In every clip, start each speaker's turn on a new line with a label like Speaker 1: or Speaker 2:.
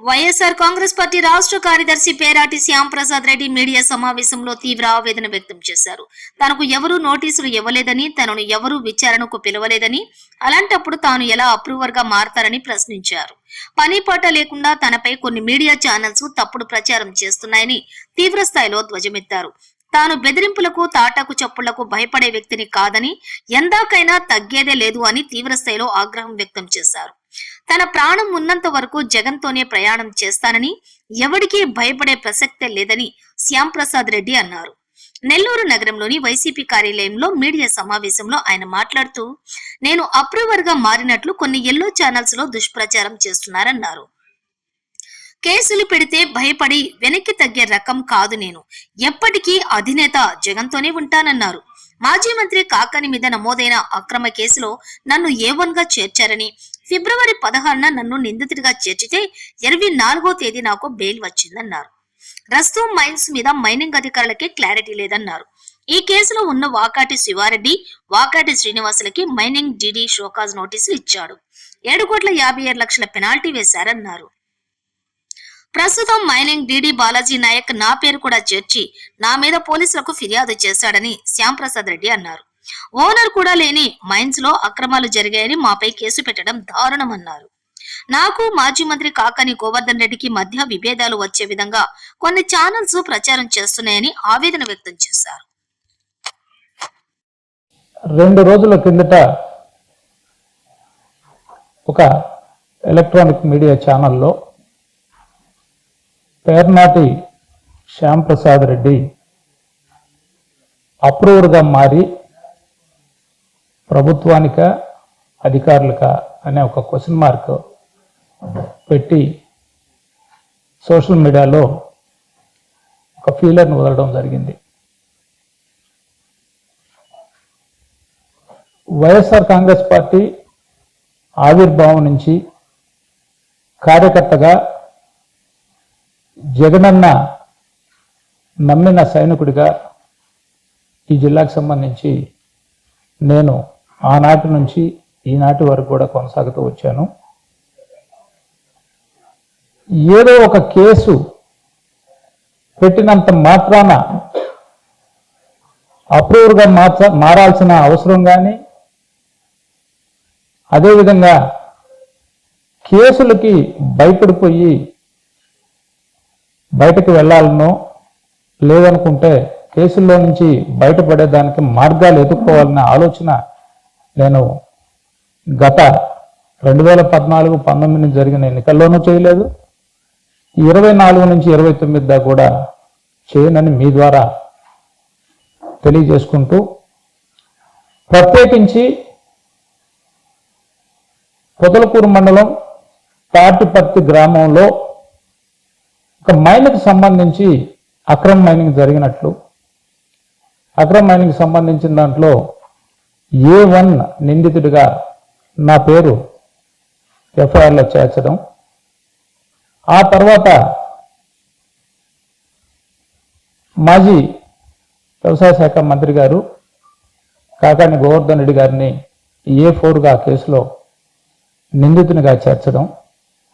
Speaker 1: YSR Congress party రాష్ట్ర కార్యదర్శి పేరాటి Shyamprasad Reddy media సమావేశంలో తీవ్ర ఆవేదన వ్యక్తం చేశారు. తనకు ఎవరూ నోటీసులు ఇవ్వలేదని తనను ఎవరూ విచారణకు పిలవలేదని అలాంటప్పుడు తాను ఎలా అప్రూవర్గా మారతారని ప్రశ్నించారు. పని పాట లేకుండా తనపై కొన్ని మీడియా ఛానల్స్ తప్పుడు ప్రచారం చేస్తున్నాయని తీవ్ర స్థాయిలో ధ్వజమెత్తారు. తాను బెదిరింపులకు తాటాకు చప్పుళ్ళకు భయపడే వ్యక్తిని కాదని ఎందాకైనా తగ్గేదే లేదు అని తీవ్ర స్థాయిలో ఆగ్రహం వ్యక్తం చేశారు. తన ప్రాణం ఉన్నంత వరకు జగన్తోనే ప్రయాణం చేస్తానని ఎవరికీ భయపడే ప్రసక్తే లేదని శ్యాంప్రసాద్ రెడ్డి అన్నారు. నెల్లూరు నగరంలోని వైసీపీ కార్యాలయంలో మీడియా సమావేశంలో ఆయన మాట్లాడుతూ నేను అప్రూవర్గా మారినట్లు కొన్ని ఎల్లో ఛానల్స్లో దుష్ప్రచారం చేస్తున్నారన్నారు. కేసులు పెడితే భయపడి వెనక్కి తగ్గే రకం కాదు నేను. ఎప్పటికీ అధినేత జగన్తోనే ఉంటానన్నారు. మాజీ మంత్రి కాకాని మీద నమోదైన అక్రమ కేసులో నన్ను ఏ వన్గా చేర్చారని ఫిబ్రవరి పదహారున నన్ను నిందితుడిగా చేర్చితే ఇరవై నాలుగో తేదీ నాకు బెయిల్ వచ్చిందన్నారు. రస్తూ మైన్స్ మీద మైనింగ్ అధికారులకి క్లారిటీ లేదన్నారు. ఈ కేసులో ఉన్న వాకాటి శివారెడ్డి వాకాటి శ్రీనివాసులకి మైనింగ్ డిడి షోకాజ్ నోటీసులు ఇచ్చాడు. ఏడు కోట్ల యాభై ఏడు లక్షల పెనాల్టీ వేశారన్నారు. ప్రస్తుతం మైనింగ్ డిడి బాలాజీ నాయక్ నా పేరు కూడా చేర్చి నా మీద పోలీసులకు ఫిర్యాదు చేశాడని శ్యాంప్రసాద్ రెడ్డి అన్నారు. ఓనర్ కూడా లేని మైన్స్లో అక్రమాలు జరిగాయని మాపై కేసు పెట్టడం దారుణమన్నారు. నాకు మాజీ మంత్రి కాకాని గోవర్ధన్ రెడ్డికి మధ్య విభేదాలు వచ్చే విధంగా కొన్ని ఛానల్స్ ప్రచారం చేస్తున్నాయని ఆవేదన వ్యక్తం చేశారు.
Speaker 2: రెండు రోజుల కిందట ఒక ఎలక్ట్రానిక్ మీడియా ఛానల్లో పేర్నాటి శ్యాంప్రసాద్ రెడ్డి అప్రూవర్గా మారి ప్రభుత్వానిక అధికారులక అనే ఒక క్వశ్చన్ మార్క్ పెట్టి సోషల్ మీడియాలో ఒక ఫీలర్ను వదలడం జరిగింది. వైఎస్ఆర్ కాంగ్రెస్ పార్టీ ఆవిర్భావం నుంచి కార్యకర్తగా జగనన్న నమ్మిన సైనికుడిగా ఈ జిల్లాకు సంబంధించి నేను ఆనాటి నుంచి ఈనాటి వరకు కూడా కొనసాగుతూ వచ్చాను. ఏదో ఒక కేసు పెట్టినంత మాత్రాన అప్రూవర్గా మార్చ మారాల్సిన అవసరం కానీ అదేవిధంగా కేసులకి భయపడిపోయి బయటకు వెళ్ళాలనో లేదనుకుంటే కేసుల్లో నుంచి బయటపడేదానికి మార్గాలు ఎదుర్కోవాలనే ఆలోచన నేను గత రెండు వేల పద్నాలుగు పంతొమ్మిది నుంచి జరిగిన ఎన్నికల్లోనూ చేయలేదు. ఇరవై నాలుగు నుంచి ఇరవై తొమ్మిది దాకా కూడా చేయనని మీ ద్వారా తెలియజేసుకుంటూ ప్రత్యేకించి పొదలకూరు మండలం తాటిపత్తి గ్రామంలో ఒక మైన్కి సంబంధించి అక్రమ మైనింగ్ జరిగినట్లు అక్రమ మైనింగ్ సంబంధించిన దాంట్లో ఏ వన్ నిందితుడిగా నా పేరు ఎఫ్ఐఆర్లో చేర్చడం. ఆ తర్వాత మాజీ వ్యవసాయ శాఖ మంత్రి గారు కాకాని గోవర్ధన్ రెడ్డి గారిని ఏ ఫోర్గా కేసులో నిందితునిగా చేర్చడం.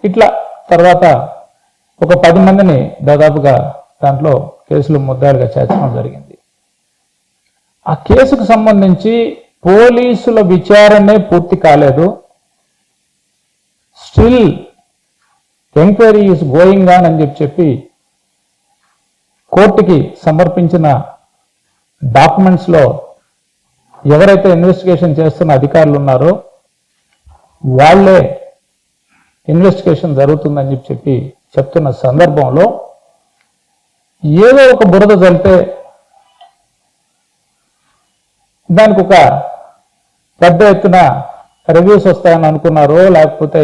Speaker 2: ఇట్లా తర్వాత ఒక పది మందిని దాదాపుగా దాంట్లో కేసులు ముద్దాలుగా చేర్చడం జరిగింది. ఆ కేసుకు సంబంధించి పోలీసుల విచారణే పూర్తి కాలేదు. Still enquiry is going on అని చెప్పి చెప్పి కోర్టుకి సమర్పించిన డాక్యుమెంట్స్లో ఎవరైతే ఇన్వెస్టిగేషన్ చేస్తున్న అధికారులు ఉన్నారో వాళ్ళే ఇన్వెస్టిగేషన్ జరుగుతుందని చెప్పి చెప్పి చెప్తున్న సందర్భంలో ఏదో ఒక బురద చల్లితే దానికి ఒక పెద్ద ఎత్తున రివ్యూస్ వస్తాయని అనుకున్నారో లేకపోతే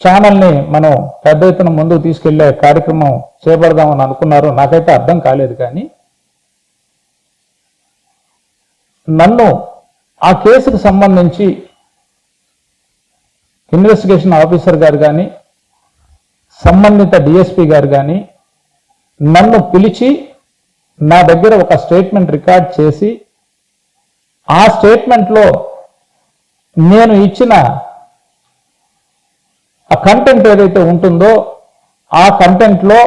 Speaker 2: ఛానల్ని మనం పెద్ద ఎత్తున ముందుకు తీసుకెళ్ళే కార్యక్రమం చేపడదామని అనుకున్నారో నాకైతే అర్థం కాలేదు కానీ నన్ను ఆ కేసుకు సంబంధించి ఇన్వెస్టిగేషన్ ఆఫీసర్ గారు కానీ సంబంధిత డిఎస్పి గారు కానీ నన్ను పిలిచి నా దగ్గర ఒక స్టేట్మెంట్ రికార్డ్ చేసి ఆ స్టేట్మెంట్లో నేను ఇచ్చిన ఆ కంటెంట్ ఏదైతే ఉంటుందో ఆ కంటెంట్లో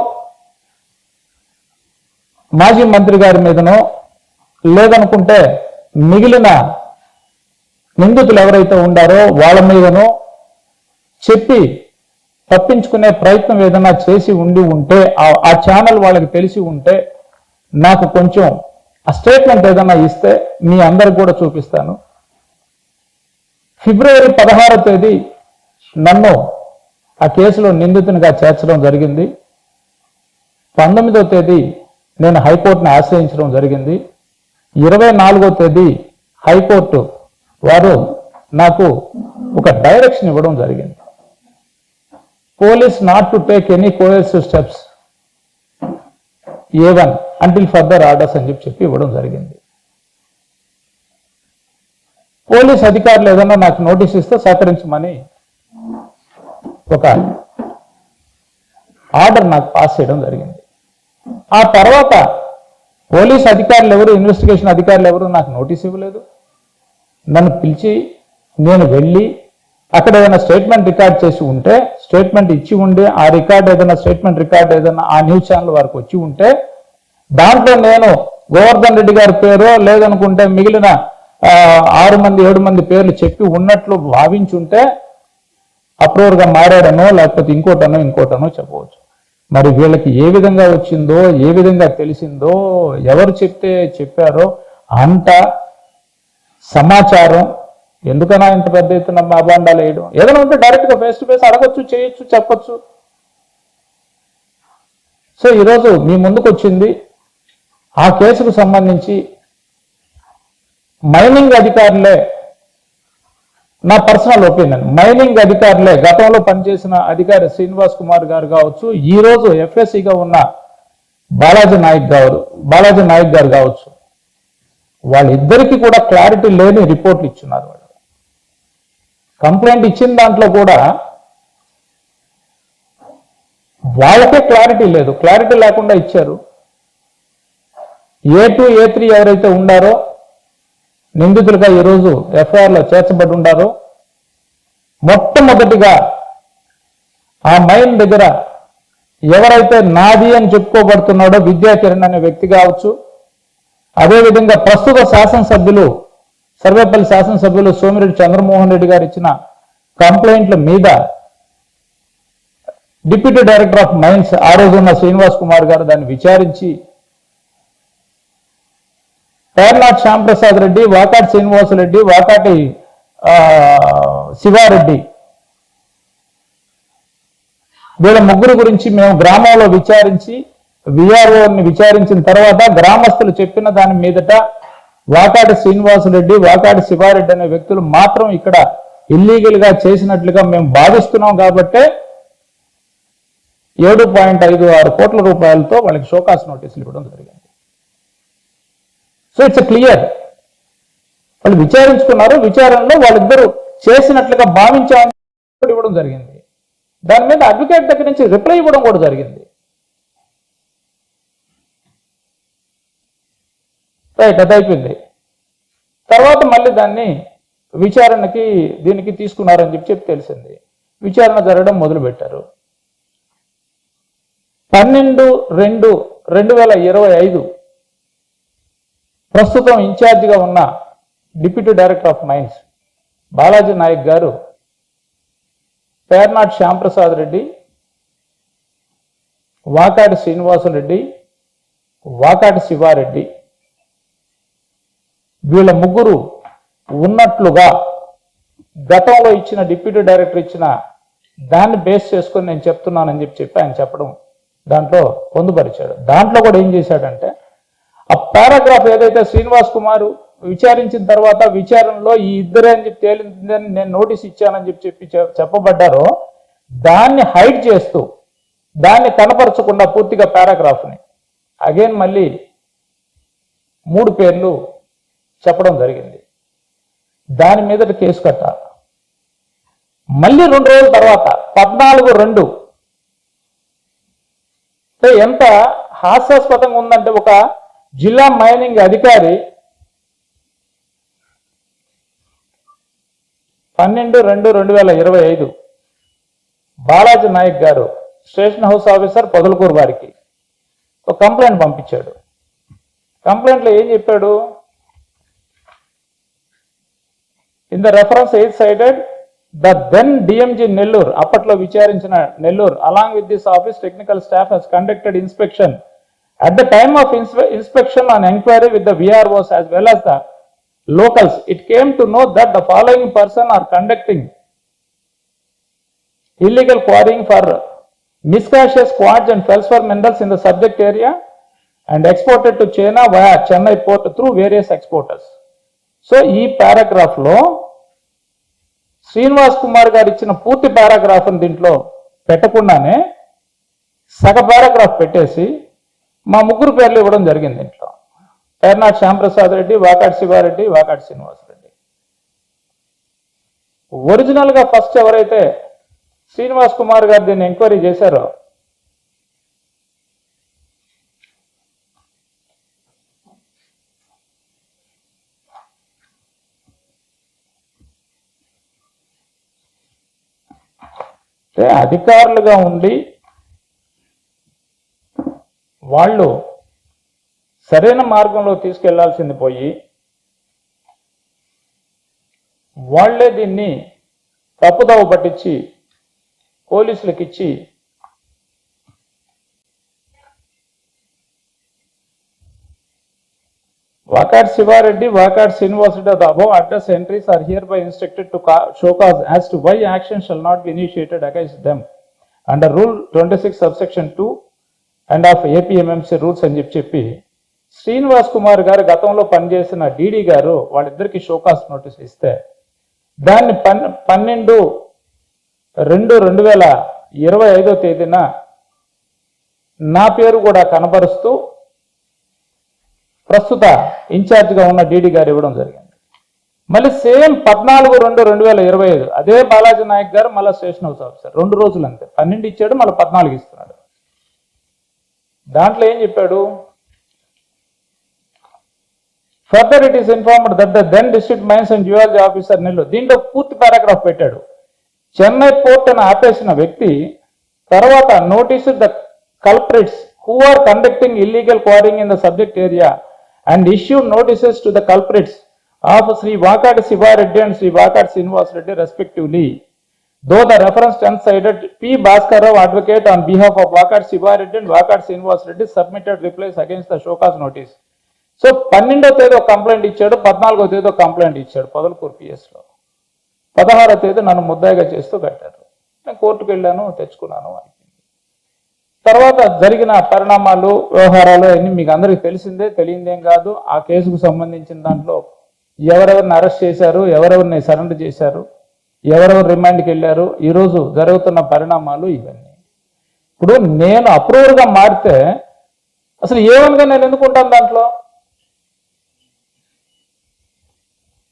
Speaker 2: మాజీ మంత్రి గారి మీదనో లేదనుకుంటే మిగిలిన నిందితులు ఎవరైతే ఉండారో వాళ్ళ మీదనో చెప్పి తప్పించుకునే ప్రయత్నం ఏదైనా చేసి ఉండి ఉంటే ఆ- ఆ ఛానల్ వాళ్ళకి తెలిసి ఉంటే నాకు కొంచెం ఆ స్టేట్మెంట్ ఏదైనా ఇస్తే మీ అందరికి కూడా చూపిస్తాను. ఫిబ్రవరి పదహారో తేదీ నన్ను ఆ కేసులో నిందితునిగా చేర్చడం జరిగింది. పంతొమ్మిదో తేదీ నేను హైకోర్టును ఆశ్రయించడం జరిగింది. ఇరవై నాలుగో తేదీ హైకోర్టు వారు నాకు ఒక డైరెక్షన్ ఇవ్వడం జరిగింది. Police not to take any coercive steps A one until further orders అని చెప్పి చెప్పి ఇవ్వడం జరిగింది. పోలీస్ అధికారులు ఏదన్నా నాకు నోటీస్ ఇస్తే సహకరించమని ఒక ఆర్డర్ నాకు పాస్ చేయడం జరిగింది. ఆ తర్వాత పోలీస్ అధికారులు ఎవరు ఇన్వెస్టిగేషన్ అధికారులు ఎవరు నాకు నోటీస్ ఇవ్వలేదు. నన్ను పిలిచి నేను వెళ్ళి అక్కడ ఏదైనా స్టేట్మెంట్ రికార్డ్ చేసి ఉంటే స్టేట్మెంట్ ఇచ్చి ఉండి ఆ రికార్డ్ ఏదైనా స్టేట్మెంట్ రికార్డ్ ఏదైనా ఆ న్యూస్ ఛానల్ వారికి వచ్చి ఉంటే దాంట్లో నేను గోవర్ధన్ రెడ్డి గారి పేరు లేదనుకుంటే మిగిలిన ఆరు మంది ఏడు మంది పేర్లు చెప్పి ఉన్నట్లు భావించుంటే అప్రూవర్గా మారాడనో లేకపోతే ఇంకోటనో ఇంకోటనో చెప్పవచ్చు. మరి వీళ్ళకి ఏ విధంగా వచ్చిందో ఏ విధంగా తెలిసిందో ఎవరు చెప్తే చెప్పారో అంత సమాచారం ఎందుకన్నా ఇంత పెద్ద ఎత్తున మా వేయడం? ఏదైనా ఉంటే డైరెక్ట్గా ఫేస్ టు ఫేస్ అడగొచ్చు చేయొచ్చు చెప్పచ్చు. సో ఈరోజు మీ ముందుకు వచ్చింది ఆ కేసుకు సంబంధించి మైనింగ్ అధికారులే నా పర్సనల్ ఒపీనియన్ మైనింగ్ అధికారులే గతంలో పనిచేసిన అధికారి శ్రీనివాస్ కుమార్ గారు కావచ్చు ఈ రోజు FSC గా ఉన్న బాలాజీ నాయక్ గారు బాలాజీ నాయక్ గారు కావచ్చు వాళ్ళిద్దరికీ కూడా క్లారిటీ లేని రిపోర్ట్లు ఇచ్చున్నారు వాళ్ళు. కంప్లైంట్ ఇచ్చిన దాంట్లో కూడా వాళ్ళకే క్లారిటీ లేదు. క్లారిటీ లేకుండా ఇచ్చారు. ఏ టూ ఏ త్రీ ఎవరైతే ఉండారో నిందితులుగా ఈరోజు ఎఫ్ఐఆర్లో చేర్చబడి ఉండారో మొట్టమొదటిగా ఆ మైన్ దగ్గర ఎవరైతే నాది అని చెప్పుకోబడుతున్నాడో విద్యాకిరణ్ అనే వ్యక్తి కావచ్చు. అదేవిధంగా ప్రస్తుత శాసనసభ్యులు సర్వేపల్లి శాసనసభ్యులు సోమిరెడ్డి చంద్రమోహన్ రెడ్డి గారు ఇచ్చిన కంప్లైంట్ల మీద డిప్యూటీ డైరెక్టర్ ఆఫ్ మైన్స్ ఆ రోజున్న శ్రీనివాస్ కుమార్ గారు దాన్ని విచారించి పేర్నాథ్ శ్యాంప్రసాద్ రెడ్డి వాకాటి శ్రీనివాసరెడ్డి వాకాటి శివారెడ్డి. వీళ్ళ ముగ్గురు గురించి మేము గ్రామంలో విచారించి విఆర్ఓని విచారించిన తర్వాత గ్రామస్తులు చెప్పిన దాని మీదట వాకాటి శ్రీనివాసరెడ్డి వాకాటి శివారెడ్డి అనే వ్యక్తులు మాత్రం ఇక్కడ ఇల్లీగల్గా చేసినట్లుగా మేము భావిస్తున్నాం కాబట్టే ఏడు పాయింట్ ఐదు ఆరు కోట్ల రూపాయలతో వాళ్ళకి షోకాస్ నోటీసులు ఇవ్వడం జరిగింది. సో ఇట్స్ క్లియర్ వాళ్ళు విచారించుకున్నారు. విచారణలో వాళ్ళిద్దరూ చేసినట్లుగా భావించామని ఇవ్వడం జరిగింది. దాని మీద అడ్వకేట్ దగ్గర నుంచి రిప్లై ఇవ్వడం కూడా జరిగింది. రైట్ అది అయిపోయింది. తర్వాత మళ్ళీ దాన్ని విచారణకి దీనికి తీసుకున్నారని చెప్పి చెప్పి తెలిసింది. విచారణ జరగడం మొదలుపెట్టారు. పన్నెండు రెండు రెండు వేల ఇరవై ఐదు ప్రస్తుతం ఇన్ఛార్జిగా ఉన్న deputy director of mines Balaji Nayak గారు పేర్నాట్ శ్యాంప్రసాద్ రెడ్డి వాకాటి శ్రీనివాసరెడ్డి వాకాటి శివారెడ్డి వీళ్ళ ముగ్గురు ఉన్నట్లుగా గతంలో ఇచ్చిన డిప్యూటీ డైరెక్టర్ ఇచ్చిన దాన్ని బేస్ చేసుకొని నేను చెప్తున్నానని చెప్పి చెప్పి ఆయన చెప్పడం దాంట్లో పొందుపరిచాడు. దాంట్లో కూడా ఏం చేశాడంటే ఆ పారాగ్రాఫ్ ఏదైతే శ్రీనివాస్ కుమార్ విచారించిన తర్వాత విచారణలో ఈ ఇద్దరే అని చెప్పి తేలిందని నేను నోటీస్ ఇచ్చానని చెప్పి చెప్పి చె- చెప్పబడ్డారో దాన్ని హైడ్ చేస్తూ దాన్ని కనపరచకుండా పూర్తిగా పారాగ్రాఫ్ని. అగైన్ మళ్ళీ మూడు పేర్లు చెప్పడం జరిగింది. దాని మీద కేసు కట్టాలి. మళ్ళీ రెండు రోజుల తర్వాత పద్నాలుగు రెండు. ఎంత హాస్యాస్పదంగా ఉందంటే ఒక జిల్లా మైనింగ్ అధికారి పన్నెండు రెండు రెండు వేల ఇరవై ఐదు బాలాజీ నాయక్ గారు స్టేషన్ హౌస్ ఆఫీసర్ పొదలకూరు వారికి ఒక కంప్లైంట్ పంపించాడు. కంప్లైంట్లో ఏం చెప్పాడు? In the reference eight sided the then DMG Nellore అప్పట్లో విచారించిన Nellore along with this office technical staff has conducted inspection At the time of inspe inspection and enquiry with the VROs as well as the locals it came to know that the following person are conducting illegal quarrying for miscautious quartz and feldspar minerals in the subject area and exported to China via Chennai port through various exporters. So ఈ పారాగ్రాఫ్లో శ్రీనివాస్ కుమార్ గారు ఇచ్చిన పూర్తి paragraph దీంట్లో పెట్టకుండానే సగ paragraph పెట్టేసి మా ముగ్గురు పేర్లు ఇవ్వడం జరిగింది ఇంట్లో. పేర్నాటి శ్యాంప్రసాద్ రెడ్డి వాకాటి శివారెడ్డి వాకాటి శ్రీనివాస్ రెడ్డి ఒరిజినల్గా ఫస్ట్ ఎవరైతే శ్రీనివాస్ కుమార్ గారు దీన్ని ఎంక్వైరీ చేశారో అధికారులుగా ఉండి వాళ్ళు సరైన మార్గంలో తీసుకెళ్ళాల్సింది పోయి వాళ్ళే దీన్ని తప్పుదవ పట్టించి పోలీసులకు ఇచ్చి Vakad Sivareddy Vakad Srinivasareddy above address entries are hereby instructed to show cause as to why action shall not be initiated against them under rule twenty six subsection two and of APMMC rules అని చెప్పి చెప్పి శ్రీనివాస్ కుమార్ గారు గతంలో పనిచేసిన DD గారు వాళ్ళిద్దరికి show cause notice ఇస్తే దాన్ని పన్ పన్నెండు రెండు రెండు వేల ఇరవై ఐదో తేదీన నా పేరు కూడా కనబరుస్తూ ప్రస్తుత ఇన్ఛార్జ్గా ఉన్న డీడీ గారు ఇవ్వడం జరిగింది. మళ్ళీ సేమ్ పద్నాలుగు రెండు రెండు వేల ఇరవై ఐదు అదే బాలాజీ నాయక్ గారు మళ్ళీ స్టేషన్ హౌస్ ఆఫీసర్. రెండు రోజులు అంతే. పన్నెండు ఇచ్చాడు మళ్ళీ పద్నాలుగు ఇస్తున్నాడు. దాంట్లో ఏం చెప్పాడు? Further it is informed that the then district mines and geology officer Nellore దీంట్లో పూర్తి పారాగ్రాఫ్ పెట్టాడు. చెన్నై పోర్ట్ అని ఆపేసిన వ్యక్తి తర్వాత notice the culprits who are conducting illegal quarrying in the subject area and issue notices to the culprits of Shri Vakati Sivareddy and Shri Vakati Srinivasareddy respectively Though the reference ten-sided P. Bhaskar advocate on behalf of Vakat Shivareddy and Vakat Srinivas Reddy submitted replies against the Shokas notice. So పన్నెండో తేదీ ఒక complaint ఇచ్చాడు పద్నాలుగో తేదీ ఒక complaint ఇచ్చాడు పొదలకూరు పిఎస్లో పదహారో తేదీ నన్ను ముద్దాయిగా చేస్తూ కట్టారు నేను కోర్టుకు వెళ్ళాను తెచ్చుకున్నాను అయిపోయింది తర్వాత జరిగిన పరిణామాలు వ్యవహారాలు అన్నీ మీకు అందరికీ తెలిసిందే తెలియందేం కాదు ఆ కేసుకు సంబంధించిన దాంట్లో ఎవరెవరిని అరెస్ట్ చేశారు ఎవరెవరిని సరెండర్ చేశారు ఎవరెవరు రిమాండ్కి వెళ్ళారు? ఈరోజు జరుగుతున్న పరిణామాలు ఇవన్నీ. ఇప్పుడు నేను అప్రూవర్గా మారితే అసలు ఏమనగా నేను ఎందుకు ఉంటాను దాంట్లో?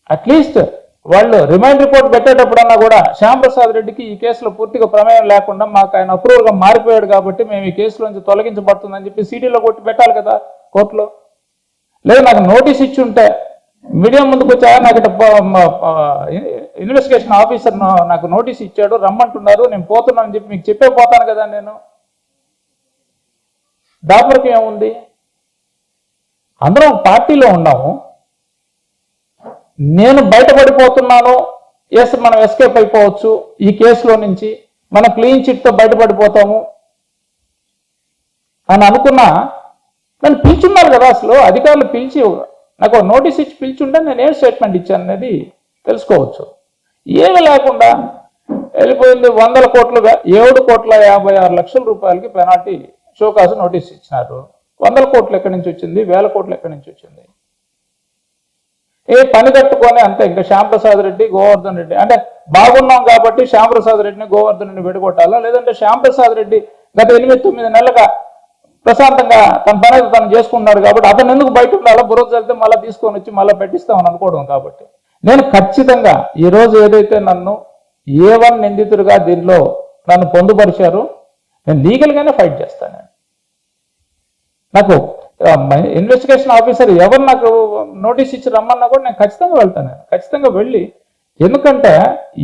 Speaker 2: అట్లీస్ట్ వాళ్ళు రిమైండ్ రిపోర్ట్ పెట్టేటప్పుడన్నా కూడా శ్యాంప్రసాద్ రెడ్డికి ఈ కేసులో పూర్తిగా ప్రమేయం లేకుండా మాకు ఆయన అప్రూవల్గా మారిపోయాడు కాబట్టి మేము ఈ కేసులో నుంచి తొలగించబడుతుందని చెప్పి సిటీలో కొట్టి పెట్టాలి కదా కోర్టులో. లేదు నాకు నోటీస్ ఇచ్చి ఉంటే మీడియా ముందుకు వచ్చా నాకు ఇట్లా ఇన్వెస్టిగేషన్ ఆఫీసర్ నాకు నోటీస్ ఇచ్చాడు రమ్మంటున్నారు నేను పోతున్నాను చెప్పి మీకు చెప్పే పోతాను కదా నేను. దాపరికి ఏముంది? అందరం పార్టీలో ఉన్నాము. నేను బయటపడిపోతున్నాను. ఎస్ మనం ఎస్కేప్ అయిపోవచ్చు ఈ కేసులో నుంచి. మనం క్లీన్ చిట్తో బయటపడిపోతాము. అని అనుకున్నా నన్ను పిలిచున్నారు కదా అసలు. అధికారులు పిలిచి నాకు నోటీస్ ఇచ్చి పిలిచుంటే నేను ఏం స్టేట్మెంట్ ఇచ్చాను అనేది తెలుసుకోవచ్చు. ఏమి లేకుండా వెళ్ళిపోయింది వందల కోట్లుగా ఏడు కోట్ల యాభై ఆరు లక్షల రూపాయలకి పెనాల్టీ షోకాసు నోటీస్ ఇచ్చినారు. వందల కోట్లు ఎక్కడి నుంచి వచ్చింది? వేల కోట్లు ఎక్కడి నుంచి వచ్చింది? ఏ పని కట్టుకొని అంతే ఇంకా శ్యాంప్రసాద్ రెడ్డి గోవర్ధన్ రెడ్డి. అంటే బాగున్నాం కాబట్టి శ్యాంప్రసాద్ రెడ్డిని గోవర్ధన్ రెడ్డిని విడగొట్టాలా? లేదంటే శ్యాంప్రసాద్ రెడ్డి గత ఎనిమిది తొమ్మిది నెలలుగా ప్రశాంతంగా తన పని తను చేసుకున్నాడు కాబట్టి అతను ఎందుకు బయట ఉండాలో? బుర్ర జరిగితే మళ్ళీ తీసుకొని వచ్చి మళ్ళీ పెట్టిస్తామని అనుకోవడం కాబట్టి. నేను ఖచ్చితంగా ఈ రోజు ఏదైతే నన్ను ఏ వన్ నిందితుడిగా దీనిలో నన్ను పొందుపరిచారు నేను లీగల్గానే ఫైట్ చేస్తాను నాకు ఇన్వెస్టిగేషన్ ఆఫీసర్ ఎవరు నాకు నోటీస్ ఇచ్చి రమ్మన్నా కూడా నేను ఖచ్చితంగా వెళ్తాను. ఖచ్చితంగా వెళ్ళి ఎందుకంటే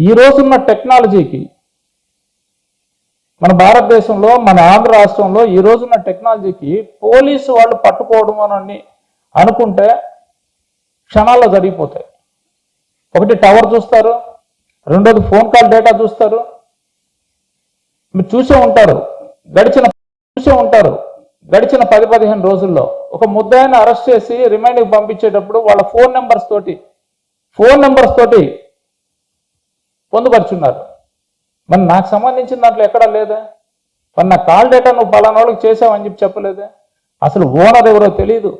Speaker 2: ఈ రోజున్న టెక్నాలజీకి మన భారతదేశంలో మన ఆంధ్ర రాష్ట్రంలో ఈ రోజున్న టెక్నాలజీకి పోలీసు వాళ్ళు పట్టుకోవడం అని అనుకుంటే క్షణాల్లో జరిగిపోతాయి. ఒకటి టవర్ చూస్తారు రెండోది ఫోన్ కాల్ డేటా చూస్తారు. మీరు చూసే ఉంటారు గడిచిన చూసే ఉంటారు గడిచిన పది పదిహేను రోజుల్లో. ఒక ముద్దాయిని అరెస్ట్ చేసి రిమైండ్కి పంపించేటప్పుడు వాళ్ళ ఫోన్ నెంబర్స్ తోటి ఫోన్ నెంబర్స్ తోటి పొందుపరుచున్నారు. మరి నాకు సంబంధించిన దాంట్లో ఎక్కడా లేదా? మరి నా కాల్ డేటా నువ్వు పలానా వాళ్ళకి చేసావని చెప్పి చెప్పలేదే? అసలు ఓనర్ ఎవరో తెలియదు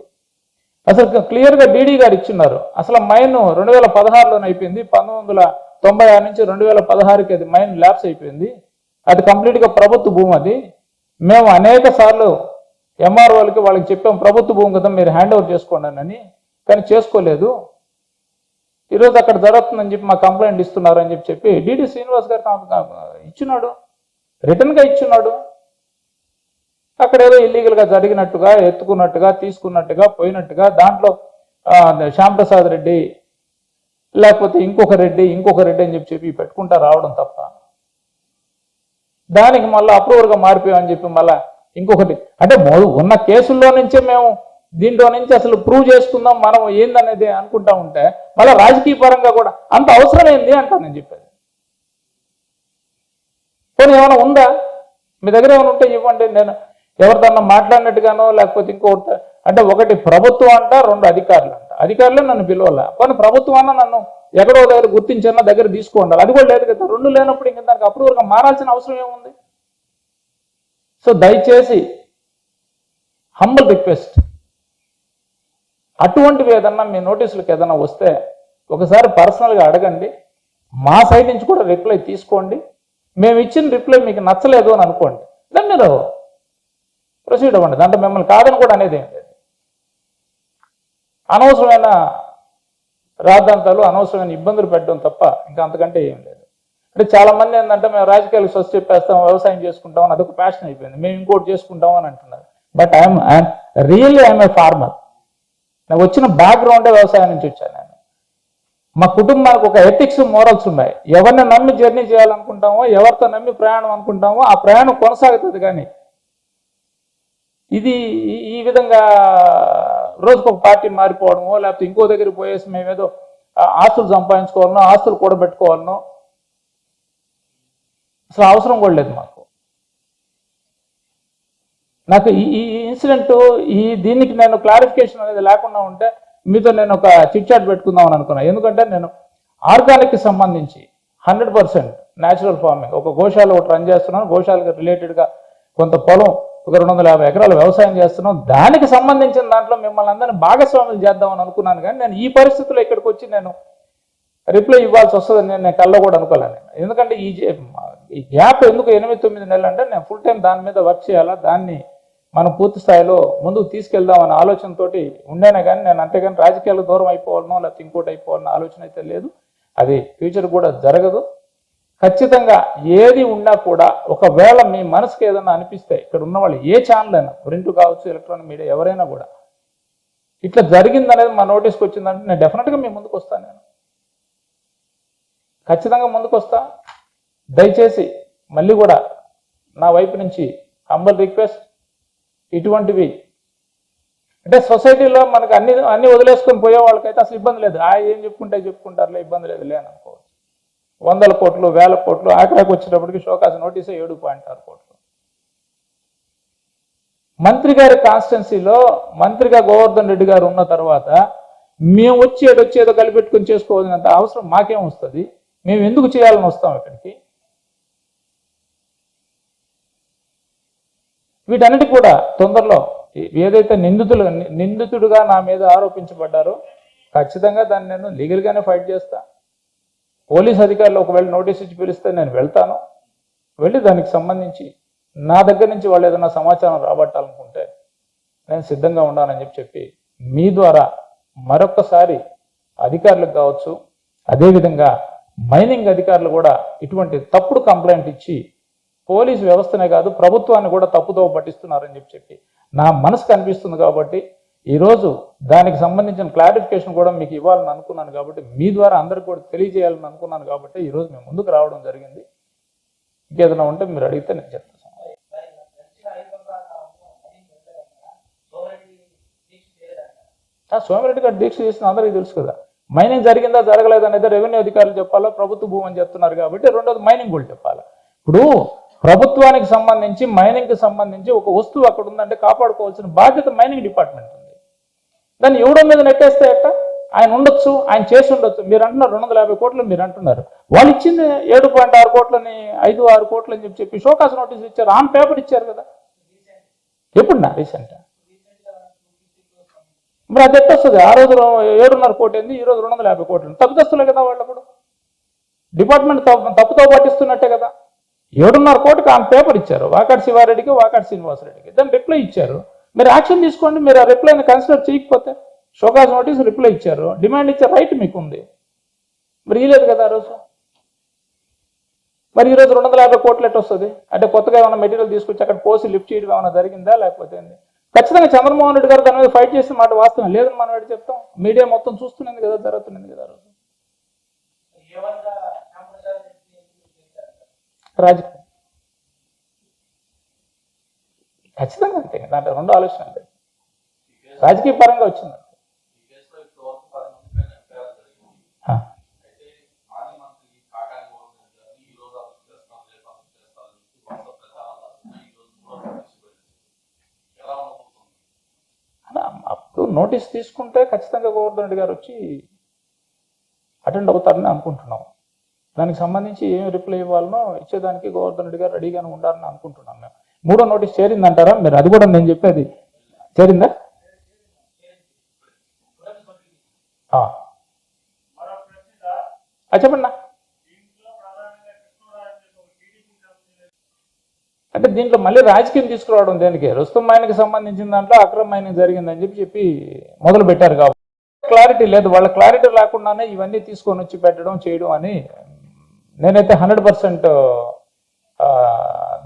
Speaker 2: అసలు క్లియర్గా డీడీ గారు ఇచ్చిన్నారు. అసలు మైన్ రెండు వేల పదహారులోనే అయిపోయింది. పంతొమ్మిది వందల తొంభై ఆరు నుంచి రెండు వేల పదహారుకి అది మైన్ ల్యాబ్స్ అయిపోయింది. అది కంప్లీట్గా ప్రభుత్వ భూమి అది. మేము అనేక సార్లు ఎంఆర్ఓలకి వాళ్ళకి చెప్పాం ప్రభుత్వ భూమి కదా మీరు హ్యాండ్ ఓవర్ చేసుకోండి అని కానీ చేసుకోలేదు. ఈరోజు అక్కడ జరుగుతుందని చెప్పి మా కంప్లైంట్ ఇస్తున్నారు అని చెప్పి చెప్పి డిడి శ్రీనివాస్ గారు ఇచ్చినాడు. రిటర్న్గా ఇచ్చున్నాడు అక్కడ ఏదో ఇల్లీగల్గా జరిగినట్టుగా ఎత్తుకున్నట్టుగా తీసుకున్నట్టుగా పోయినట్టుగా దాంట్లో శ్యాంప్రసాద్ రెడ్డి లేకపోతే ఇంకొక రెడ్డి ఇంకొక రెడ్డి అని చెప్పి చెప్పి పెట్టుకుంటా రావడం తప్ప. దానికి మళ్ళీ అప్రూవర్గా మారిపోయామని చెప్పి మళ్ళా ఇంకొకటి. అంటే ఉన్న కేసుల్లో నుంచే మేము దీంట్లో నుంచి అసలు ప్రూవ్ చేసుకుందాం మనం ఏందనేది అనుకుంటా ఉంటే మళ్ళీ రాజకీయ పరంగా కూడా అంత అవసరం ఏంది అంటా నేను చెప్పేది. పోనీ ఏమైనా ఉందా? మీ దగ్గర ఏమైనా ఉంటే ఇవ్వండి నేను ఎవరిదన్నా మాట్లాడినట్టుగానో లేకపోతే ఇంకోటి అంటే ఒకటి ప్రభుత్వం అంట రెండు అధికారులు అంట. అధికారులే నన్ను పిలవాల. కానీ ప్రభుత్వం అన్న నన్ను ఎక్కడో దగ్గర గుర్తించన్నా దగ్గర తీసుకోండాలి. అది కూడా లేదు కదా. రెండు లేనప్పుడు ఇంకా దానికి అప్రూవల్గా మారాల్సిన అవసరం ఏముంది? సో దయచేసి హంబల్ రిక్వెస్ట్ అటువంటివి ఏదన్నా మీ నోటీసులకు ఏదన్నా వస్తే ఒకసారి పర్సనల్గా అడగండి. మా సైడ్ నుంచి కూడా రిప్లై తీసుకోండి. మేము ఇచ్చిన రిప్లై మీకు నచ్చలేదు అని అనుకోండి. దాన్ని మీరు ప్రొసీడ్ అవ్వండి. దాంట్లో మిమ్మల్ని కాదని కూడా అనేది ఏం లేదు. అనవసరమైన రాద్ధాంతాలు అనవసరమైన ఇబ్బందులు పెట్టడం తప్ప ఇంకా అంతకంటే ఏం లేదు. అంటే చాలా మంది ఏంటంటే మేము రాజకీయాలకు స్వచ్ఛ చెప్పేస్తాం వ్యవసాయం చేసుకుంటాం అని అదొక ప్యాషన్ అయిపోయింది. మేము ఇంకోటి చేసుకుంటాం అని అంటున్నారు. But I'm really I'm a farmer నాకు వచ్చిన బ్యాక్గ్రౌండే వ్యవసాయం నుంచి వచ్చాను నేను. మా కుటుంబానికి ఒక ఎథిక్స్ మోరల్స్ ఉన్నాయి. ఎవరిని నమ్మి జర్నీ చేయాలనుకుంటామో ఎవరితో నమ్మి ప్రయాణం అనుకుంటామో ఆ ప్రయాణం కొనసాగుతుంది కానీ ఇది ఈ- ఈ విధంగా రోజుకొక పార్టీ మారిపోవడమో లేకపోతే ఇంకో దగ్గరికి పోయేసి మేమేదో ఆస్తులు సంపాదించుకోవాలనో ఆస్తులు కూడబెట్టుకోవాలనో అసలు అవసరం కూడా లేదు మాకు. నాకు ఈ ఈ ఇన్సిడెంట్ ఈ దీనికి నేను క్లారిఫికేషన్ అనేది లేకుండా ఉంటే మీతో నేను ఒక చిట్ చాట్ పెట్టుకుందామని అనుకున్నాను ఎందుకంటే నేను ఆర్గానిక్కి సంబంధించి హండ్రెడ్ పర్సెంట్ న్యాచురల్ ఫార్మింగ్ ఒక గోశాల ఒకటి రన్ చేస్తున్నాను. గోశాలకు రిలేటెడ్గా కొంత పొలం ఒక రెండు వందల యాభై ఎకరాలు వ్యవసాయం చేస్తున్నాం. దానికి సంబంధించిన దాంట్లో మిమ్మల్ని అందరినీ భాగస్వాములు చేద్దామని అనుకున్నాను కానీ నేను ఈ పరిస్థితుల్లో ఇక్కడికి వచ్చి నేను రిప్లై ఇవ్వాల్సి వస్తుందని నేను కళ్ళ కూడా అనుకోలేను ఎందుకంటే ఈ ఈ గ్యాప్ ఎందుకు ఎనిమిది తొమ్మిది నెలలు అంటే నేను ఫుల్ టైం దాని మీద వర్క్ చేయాలా దాన్ని మనం పూర్తి స్థాయిలో ముందుకు తీసుకెళ్దాం అనే ఆలోచనతోటి ఉండేనే కానీ నేను అంతేగాని రాజకీయాలకు దూరం అయిపోవాలనో లేకపోతే ఇంకోటి అయిపోవాలన్న ఆలోచన అయితే లేదు. అది ఫ్యూచర్ కూడా జరగదు. ఖచ్చితంగా ఏది ఉన్నా కూడా ఒకవేళ మీ మనసుకి ఏదైనా అనిపిస్తే ఇక్కడ ఉన్న వాళ్ళు ఏ ఛానల్ అయినా ప్రింట్ కావచ్చు ఎలక్ట్రానిక్ మీడియా ఎవరైనా కూడా ఇట్లా జరిగింది అనేది మా నోటీస్కి వచ్చిందంటే నేను డెఫినెట్గా మీ ముందుకు వస్తాను నేను. ఖచ్చితంగా ముందుకు వస్తా. దయచేసి మళ్ళీ కూడా నా వైపు నుంచి హంబల్ రిక్వెస్ట్ ఇటువంటివి అంటే సొసైటీలో మనకు అన్ని అన్ని వదిలేసుకొని పోయే వాళ్ళకైతే అసలు ఇబ్బంది లేదు. ఆ ఏం చెప్పుకుంటే చెప్పుకుంటారులే ఇబ్బంది లేదు లేని అనుకోవచ్చు వందల కోట్లు వేల కోట్లు ఆఖరికి వచ్చేటప్పటికి షోకాస్ నోటీసే ఏడు పాయింట్ ఆరు కోట్లు. మంత్రి గారి కాన్స్టెన్సీలో మంత్రిగా గోవర్ధన్ రెడ్డి గారు ఉన్న తర్వాత మేము వచ్చి ఏడు వచ్చి ఏదో కలిపెట్టుకుని చేసుకోవాల్సినంత అవసరం మాకేం వస్తుంది? మేము ఎందుకు చేయాలని వస్తాం ఇక్కడికి? వీటన్నిటి కూడా తొందరలో ఏదైతే నిందితులు నిందితుడుగా నా మీద ఆరోపించబడ్డారో ఖచ్చితంగా దాన్ని నేను లీగల్గానే ఫైట్ చేస్తా. పోలీస్ అధికారులు ఒకవేళ నోటీస్ ఇచ్చి పిలిస్తే నేను వెళ్తాను. వెళ్ళి దానికి సంబంధించి నా దగ్గర నుంచి వాళ్ళు ఏదైనా సమాచారం రాబట్టాలనుకుంటే నేను సిద్ధంగా ఉన్నానని చెప్పి చెప్పి మీ ద్వారా మరొకసారి అధికారులకు కావచ్చు అదేవిధంగా మైనింగ్ అధికారులు కూడా ఇటువంటి తప్పుడు కంప్లైంట్ ఇచ్చి పోలీస్ వ్యవస్థనే కాదు ప్రభుత్వాన్ని కూడా తప్పుదోవ పట్టిస్తున్నారని చెప్పి చెప్పి నా మనసుకు అనిపిస్తుంది కాబట్టి ఈరోజు దానికి సంబంధించిన క్లారిఫికేషన్ కూడా మీకు ఇవ్వాలని అనుకున్నాను కాబట్టి మీ ద్వారా అందరికి కూడా తెలియజేయాలని అనుకున్నాను కాబట్టి ఈరోజు మేము ముందుకు రావడం జరిగింది. ఇంకేదైనా ఉంటే మీరు అడిగితే నేను చెప్తాను. ఆ, సోమిరెడ్డి గారు దీక్ష చేసిన అందరికీ తెలుసు కదా. మైనింగ్ జరిగిందా జరగలేదా అనేది రెవెన్యూ అధికారులు చెప్పాలా ప్రభుత్వ భూమి అని చెప్తున్నారు కాబట్టి రెండోది మైనింగ్ కూడా చెప్పాలి. ఇప్పుడు ప్రభుత్వానికి సంబంధించి మైనింగ్కి సంబంధించి ఒక వస్తువు అక్కడ ఉందంటే కాపాడుకోవాల్సిన బాధ్యత మైనింగ్ డిపార్ట్మెంట్ దాన్ని ఎవడో మీద నెట్టేస్తే ఎట్ట? ఆయన ఉండొచ్చు ఆయన చేసి ఉండొచ్చు. మీరు అంటున్నారు రెండు వందల యాభై కోట్లు మీరు అంటున్నారు. వాళ్ళు ఇచ్చింది ఏడు పాయింట్ ఆరు కోట్లని ఐదు ఆరు కోట్లు అని చెప్పి చెప్పి షోకాస్ నోటీస్ ఇచ్చారు. ఆన్ పేపర్ ఇచ్చారు కదా. ఎప్పుడు నా రీసెంట్? మరి అది ఎట్టొస్తుంది ఆ రోజు ఏడున్నర కోటి ఏంది ఈ రోజు రెండు వందల యాభై కోట్లు. తప్పుదస్తులే కదా వాళ్ళప్పుడు డిపార్ట్మెంట్ తప్పు- తప్పుతో పాటిస్తున్నట్టే కదా. ఏడున్నర కోటికి ఆన్ పేపర్ ఇచ్చారు. వాకాడ్ శివారెడ్డికి వాకాడ్ శ్రీనివాసరెడ్డికి. దాన్ని రిప్లై ఇచ్చారు. మీరు యాక్షన్ తీసుకోండి మీరు ఆ రిప్లైని కన్సిడర్ చేయకపోతే షోకాజ్ నోటీస్ రిప్లై ఇచ్చారు. డిమాండ్ ఇచ్చే రైట్ మీకు ఉంది మరి ఇలేదు కదా ఆ రోజు? మరి ఈ రోజు రెండు వందల యాభై కోట్లు ఎట్టు వస్తుంది? అంటే కొత్తగా ఏమైనా మెటీరియల్ తీసుకొచ్చి అక్కడ పోసి లిఫ్ట్ చేయడం ఏమైనా జరిగిందా లేకపోతే ఖచ్చితంగా చంద్రమోహన్ రెడ్డి గారు దాని మీద ఫైట్ చేసిన మాట వాస్తవం లేదని మనం ఎటు చెప్తాం. మీడియా మొత్తం చూస్తున్నది కదా జరుగుతున్నది కదా రోజు? రాజకీయం ఖచ్చితంగా అంతే. దాంట్లో రెండు ఆలోచన అంతే రాజకీయ పరంగా వచ్చింది. అప్పుడు నోటీస్ తీసుకుంటే ఖచ్చితంగా గోవర్ధన్ రెడ్డి గారు వచ్చి అటెండ్ అవుతారని అనుకుంటున్నాం. దానికి సంబంధించి ఏం రిప్లై ఇవ్వాలనో ఇచ్చేదానికి గోవర్ధన్ రెడ్డి గారు రెడీగానే ఉండాలని అనుకుంటున్నాం మేము. మూడో నోటీస్ చేరిందంటారా? మీరు అది కూడా నేను చెప్పేది. చేరిందా? చెప్పండి అంటే దీంట్లో మళ్ళీ రాజకీయం తీసుకురావడం దేనికి? రుస్తుం ఆయనకి సంబంధించిన దాంట్లో అక్రమ మైనింగ్ జరిగిందని చెప్పి చెప్పి మొదలు పెట్టారు కాబట్టి. క్లారిటీ లేదు. వాళ్ళ క్లారిటీ లేకుండానే ఇవన్నీ తీసుకొని వచ్చి పెట్టడం చేయడం అని నేనైతే హండ్రెడ్ పర్సెంట్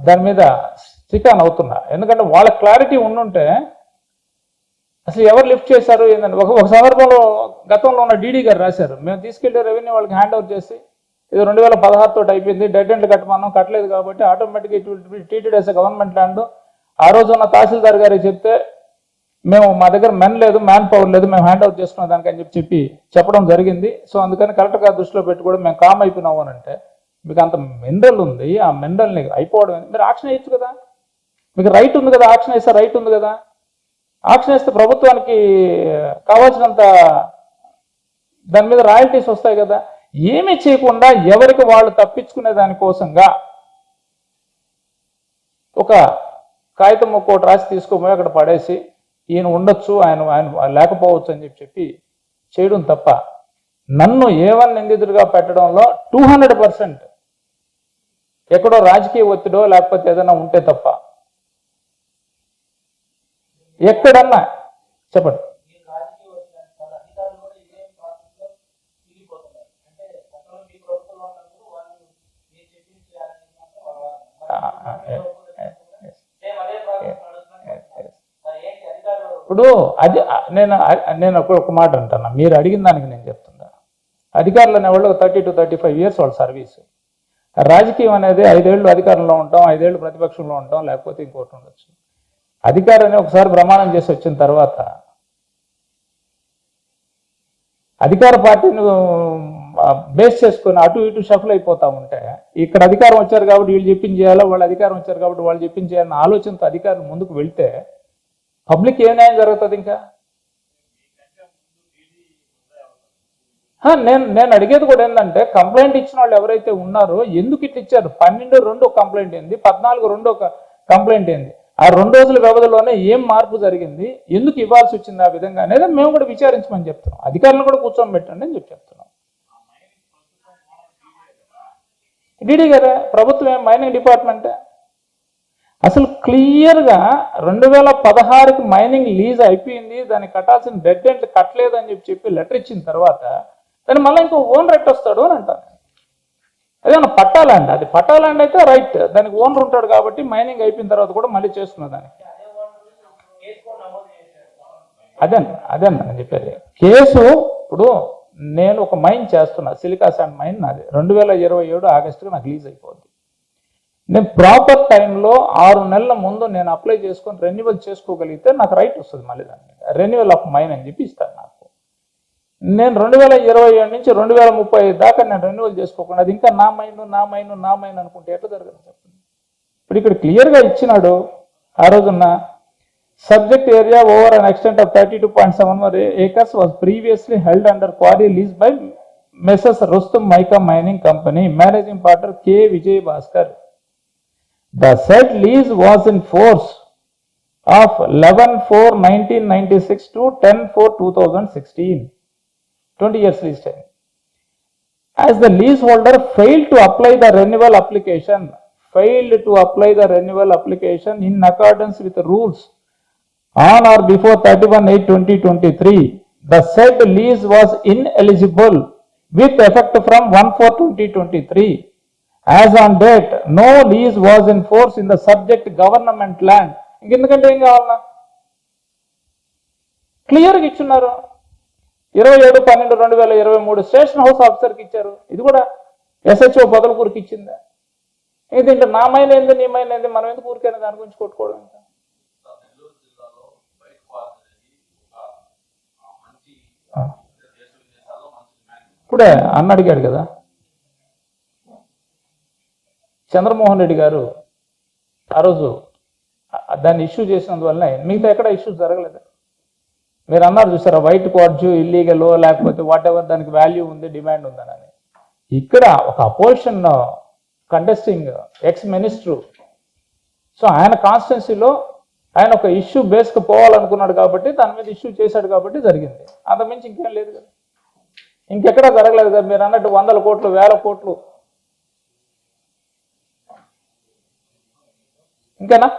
Speaker 2: దాని మీద చికాన్ అవుతున్నా. ఎందుకంటే వాళ్ళ క్లారిటీ ఉండుంటే అసలు ఎవరు లిఫ్ట్ చేశారు ఏంటంటే ఒక ఒక సందర్భంలో గతంలో ఉన్న డీడీ గారు రాశారు. మేము తీసుకెళ్ళే రెవెన్యూ వాళ్ళకి హ్యాండ్ ఓవర్ చేసి ఇది రెండు వేల పదహారు తోటి అయిపోయింది. డెడ్ ఎండ్ కట్టమన్నాం. కట్టలేదు కాబట్టి ఆటోమేటిక్గా it will be treated as government land ఆ రోజు ఉన్న తహసీల్దార్ గారికి చెప్తే మేము మా దగ్గర మెన్ లేదు మ్యాన్ పవర్ లేదు మేము హ్యాండ్ అవుట్ చేసుకున్న దానికని చెప్పి చెప్పి చెప్పడం జరిగింది. సో అందుకని కలెక్టర్ గారి దృష్టిలో పెట్టి కూడా మేము కామ్ అయిపోయినాము అని అంటే మీకు అంత మినరల్ ఉంది. ఆ మినరల్ని అయిపోవడం మీరు ఆక్షన్ వేయచ్చు కదా. మీకు రైట్ ఉంది కదా ఆక్షన్ వేస్తే రైట్ ఉంది కదా. ఆక్షన్ వేస్తే ప్రభుత్వానికి కావాల్సినంత దాని మీద రాయల్టీస్ వస్తాయి కదా. ఏమీ చేయకుండా ఎవరికి వాళ్ళు తప్పించుకునే దానికోసంగా ఒక కాగితం ఒక్కోటి రాసి తీసుకోమని అక్కడ పడేసి ఈయన ఉండొచ్చు ఆయన ఆయన లేకపోవచ్చు అని చెప్పి చెప్పి చేయడం తప్ప నన్ను ఏవన్ నిందితుడిగా పెట్టడంలో టూ హండ్రెడ్ పర్సెంట్ ఎక్కడో రాజకీయ ఒత్తిడో లేకపోతే ఏదైనా ఉంటే తప్ప ఎక్కడన్నా? చెప్పండి. ఇప్పుడు అది నేను నేను ఒక ఒక మాట అంటున్నా. మీరు అడిగిన దానికి నేను చెప్తున్నా. అధికారులు అనేవాళ్ళు thirty to thirty five years వాళ్ళ సర్వీస్. రాజకీయం అనేది ఐదేళ్ళు అధికారంలో ఉంటాం ఐదేళ్ళు ప్రతిపక్షంలో ఉంటాం లేకపోతే ఇంకోటి ఉండొచ్చు. అధికారాన్ని ఒకసారి ప్రమాణం చేసి వచ్చిన తర్వాత అధికార పార్టీని బేస్ చేసుకొని అటు ఇటు షఫుల్ అయిపోతా ఉంటే ఇక్కడ అధికారం వచ్చారు కాబట్టి వీళ్ళు చెప్పింది వాళ్ళు అధికారం వచ్చారు కాబట్టి వాళ్ళు చెప్పింది చేయాలన్న ఆలోచనతో అధికారులు ముందుకు వెళ్తే పబ్లిక్ ఏ న్యాయం జరుగుతుంది ఇంకా? నేను నేను అడిగేది కూడా ఏంటంటే కంప్లైంట్ ఇచ్చిన వాళ్ళు ఎవరైతే ఉన్నారో ఎందుకు ఇట్లా ఇచ్చారు? పన్నెండు రెండు ఒక కంప్లైంట్ ఏంది? పద్నాలుగు రెండు ఒక కంప్లైంట్ ఏంది? ఆ రెండు రోజుల వ్యవధిలోనే ఏం మార్పు జరిగింది ఎందుకు ఇవ్వాల్సి వచ్చింది ఆ విధంగా అనేది మేము కూడా విచారించమని చెప్తున్నాం. అధికారులను కూడా కూర్చొని పెట్టండి అని చెప్పి చెప్తున్నాం. డిడి గారే ప్రభుత్వం ఏం మైనింగ్ డిపార్ట్మెంటే అసలు క్లియర్గా రెండు వేల పదహారుకి మైనింగ్ లీజ్ అయిపోయింది దాన్ని కట్టాల్సిన డెడ్ ఎండ్ కట్టలేదు అని చెప్పి చెప్పి లెటర్ ఇచ్చిన తర్వాత దాన్ని మళ్ళీ ఇంకో ఓన్ రెట్ వస్తాడు అని అంటారు. అదేమన్నా పట్టాలండి అది పట్టాలండి అయితే రైట్. దానికి ఓనర్ ఉంటాడు కాబట్టి మైనింగ్ అయిపోయిన తర్వాత కూడా మళ్ళీ చేసుకునే దానికి.
Speaker 3: అదే కూడా
Speaker 2: అదే అండి నేను చెప్పేది. కేసు ఇప్పుడు నేను ఒక మైన్ చేస్తున్నా సిలికా శాండ్ మైన్ నాది. రెండు వేల ఇరవై ఏడు ఆగస్టుకి నాకు లీజ్ అయిపోద్ది. నేను ప్రాపర్ టైంలో ఆరు నెలల ముందు నేను అప్లై చేసుకొని రెన్యువల్ చేసుకోగలిగితే నాకు రైట్ వస్తుంది మళ్ళీ దాని మీద. రెన్యువల్ ఆఫ్ మైన్ అని చెప్పి ఇస్తాను నాకు. నేను రెండు వేల ఇరవై ఏడు నుంచి రెండు వేల ముప్పై ఐదు దాకా నేను రెన్యువల్ చేసుకోకుండా అది ఇంకా నా మైన్ నా మైన్ నా మైన్ అనుకుంటే ఎట్లా జరగదు చెప్పండి? ఇప్పుడు ఇక్కడ క్లియర్గా ఇచ్చినాడు ఆ రోజున subject area over an extent of thirty two point seven or acres was previously held under quarry lease by Messrs Rustum mica mining company managing partner K Vijay Bhaskar the said lease was in force of eleven four nineteen ninety six to ten four two thousand sixteen 10-4-2016. 20 years lease time. As the leaseholder failed to apply the renewal application, failed to apply the renewal application in accordance with the rules on or before 31-8-2023, the said lease was ineligible with effect from 1-4-2023. As on date, no lease was in force in the subject government land. ఇంకెందుకంటే ఏం కావాలన్నా క్లియర్గా ఇచ్చున్నారు ఇరవై ఏడు పన్నెండు రెండు వేల ఇరవై మూడు స్టేషన్ హౌస్ ఆఫీసర్కి ఇచ్చారు. ఇది కూడా ఎస్హెచ్ఓ పొదలకూరుకి ఇచ్చిందా. ఇది నా మైన ఏంది నీ మైన ఏంది మనం ఎందుకు ఊరికైనా దాని గురించి కొట్టుకోవడం ఇంకా ఇప్పుడే అన్న అడిగాడు కదా. చంద్రమోహన్ రెడ్డి గారు ఆ రోజు దాన్ని ఇష్యూ చేసినందువల్ల మిగతా ఎక్కడ ఇష్యూ జరగలేదు. మీరు అన్నారు చూసారా వైట్ క్వార్డ్జు ఇల్లీగల్ లేకపోతే వాట్ ఎవర్ దానికి వాల్యూ ఉంది డిమాండ్ ఉందని ఇక్కడ ఒక opposition contesting ex minister so ఆయన కాన్స్టిట్యున్సీలో ఆయన ఒక ఇష్యూ బేస్కి పోవాలనుకున్నాడు కాబట్టి దాని మీద ఇష్యూ చేశాడు కాబట్టి జరిగింది. అంతమించి ఇంకేం లేదు కదా. ఇంకెక్కడా జరగలేదు కదా. మీరు అన్నట్టు వందల కోట్లు వేల కోట్లు. ఇంకేనా?